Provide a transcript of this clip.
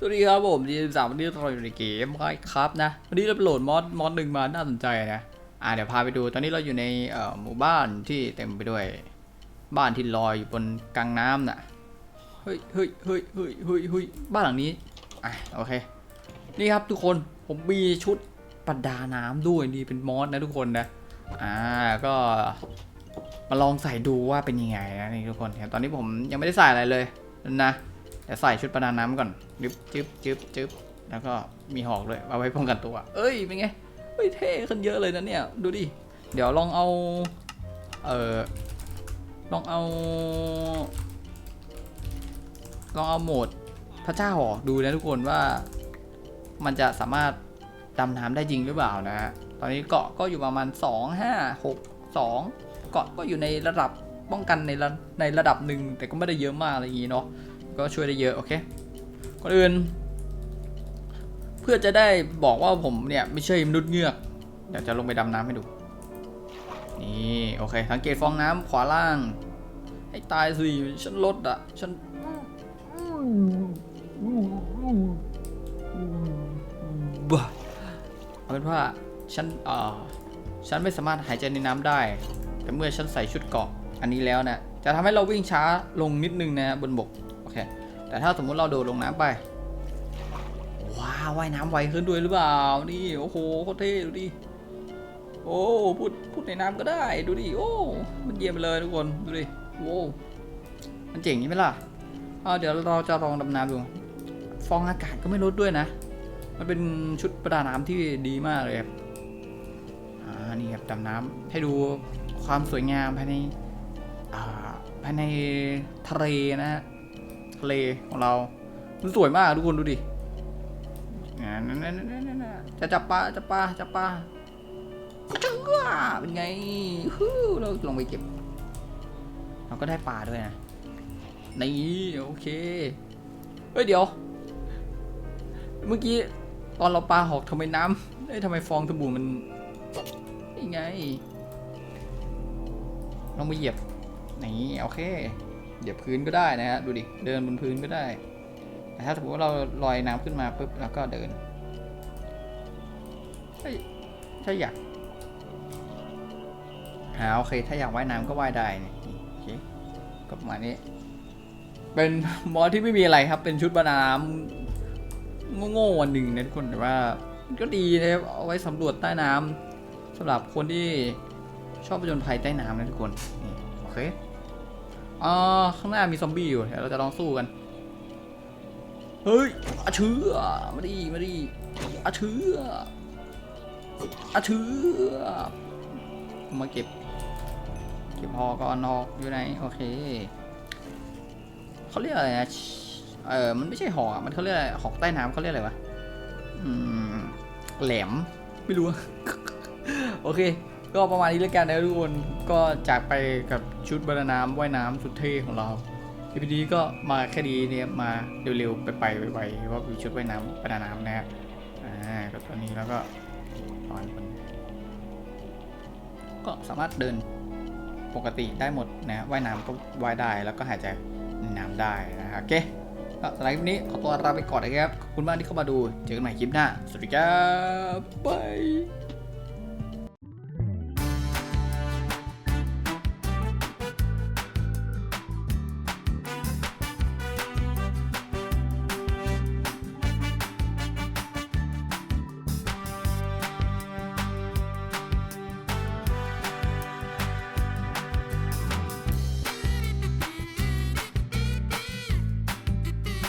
สวัสดีครับผมดีสามวันนี้เราอยู่ในเกมไครับนะ วันนี้เราโหลดมอดมอดหนึ่งมาน่าสนใจนะอ่าเดี๋ยวพาไปดูตอนนี้เราอยู่ในหมู่บ้านที่เต็มไปด้วย บ้านที่ลอยอยู่บนกลางน้ำน่ะเฮ้ยเฮ้ยเฮ้ยเฮ้ยเฮ้ยเฮ้ยบ้านหลังนี้อะโอเค นี่ครับทุกคนผมมีชุดประดาน้ำด้วยนี่เป็นมอสนะทุกคนนะอ่าก็มาลองใส่ดูว่าเป็นยังไงนะนี่ทุกคนครับตอนนี้ผมยังไม่ได้ใส่อะไรเลยนะ เดี๋ยวใส่ชุดประดาน้ำก่อนจึ๊บจึ๊บจึ๊บจึ๊บแล้วก็มีหอกด้วยเอาไว้ป้องกันตัว เอ้ยเป็นไงเฮ้ยเท่ขึ้นเยอะเลยนะเนี่ยดูดิเดี๋ยวลองเอาเออลองเอาลองเอาโหมดพระเจ้าออกดูนะทุกคนว่ามันจะสามารถดำน้ำได้จริงหรือเปล่านะฮะตอนนี้เกาะก็อยู่ประมาณ 2 5 6 2 เกาะก็อยู่ในระดับป้องกันในระในระดับหนึ่งแต่ก็ไม่ได้เยอะมากอะไรอย่างงี้เนาะ ก็ช่วยได้เยอะโอเคก่อนอื่น เพื่อจะได้บอกว่าผมเนี่ยไม่ใช่มนุษย์เงือกเดี๋ยวจะลงไปดำน้ำให้ดู นี่โอเค สังเกตฟองน้ำขวาล่าง ให้ตายสิฉันลดอะฉันบ้าเอาเป็นว่าฉันเอ่อฉันไม่สามารถหายใจในน้ำได้ แต่เมื่อฉันใส่ชุดเกาะอันนี้แล้วนะ จะทำให้เราวิ่งช้าลงนิดนึงนะบนบก แต่ถ้าสมมุติเราโดดลงน้ำไป ว้าวว่ายน้ำไวขึ้นด้วยหรือเปล่า นี่ โอ้โหโคตรเท่ดูดิ โอ้พูดพูดในน้ำก็ได้ ดูดิ โอ้ มันเยี่ยมไปเลยทุกคน ดูดิ โว้มันเจ๋งใช่ไหมล่ะอ่าเดี๋ยวเราจะลองดำน้ำดู ฟองอากาศก็ไม่ลดด้วยนะ มันเป็นชุดประดาน้ำที่ดีมากเลยครับอ่า นี่ครับดำน้ำให้ดูความสวยงามภายในอ่าภายในทะเลนะฮะ ทะเลของเรา มันสวยมากทุกคนดูดินั่นนั่นนั่นนั่นนั่นจะจับปลาจับปลาจับปลาเจ้าเป็นไงฮู้เราลงไปเก็บ เราก็ได้ปลาด้วยนะนี่โอเค เฮ้ยเดี๋ยว เมื่อกี้ตอนเราปลาหอกทำไมน้ำเอ้ยทำไมฟองสบู่มันนี่ไงลองไปเหยียบนี่โอเค เหยียบพื้นก็ได้นะฮะดูดิเดินบนพื้นก็ได้แต่ถ้าสมมติว่าเราลอยน้ำขึ้นมาปุ๊บแล้วก็เดินถ้าอยากอ่าโอเค ถ้าอยากว่ายน้ำก็ว่ายได้นี่โอเคก็ประมาณนี้ เป็นมอสที่ไม่มีอะไรครับ เป็นชุดประดาน้ำโง่ๆวันหนึ่งนะทุกคนแต่ว่าก็ดีนะครับเอาไว้สำรวจใต้น้ำสำหรับคนที่ชอบผจญภัยใต้น้ำนะทุกคนนี่โอเค อ่าข้างหน้ามีซอมบี้อยู่เดี๋ยวเราจะลองสู้กัน เฮ้ยอาเชื้อมาดิมาดิอาเชื้ออาเชื้อมาเก็บ เก็บหอก่อนหอกอยู่ไหนโอเคเขาเรียกอะไรนะเออมันไม่ใช่หอกมันเขาเรียกอะไรหอกใต้น้ำเขาเรียกอะไรวะอืมแหลม ไม่รู้ โอเค ก็ประมาณนี้แล้วกันนะทุกคนก็จากไปกับชุดบรรน้ำว่ายน้ำสุดเท่ของเราทีนี้ก็มาแค่ดีเนี่ยมาเร็วๆไปไปๆไวๆว่ามีชุดว่ายน้ำประดาน้ำนะฮะอ่าก็ตอนนี้แล้วก็ตอนนก็สามารถเดินปกติได้หมดนะว่ายน้ำก็ว่ายได้แล้วก็หายใจในน้ำได้นะฮะโอเคก็สำหรับคลิปนี้ขอตัวลาไปก่อนนะครับ ขอบคุณมากที่เข้ามาดู เจอกันใหม่คลิปหน้า สวัสดีครับ บาย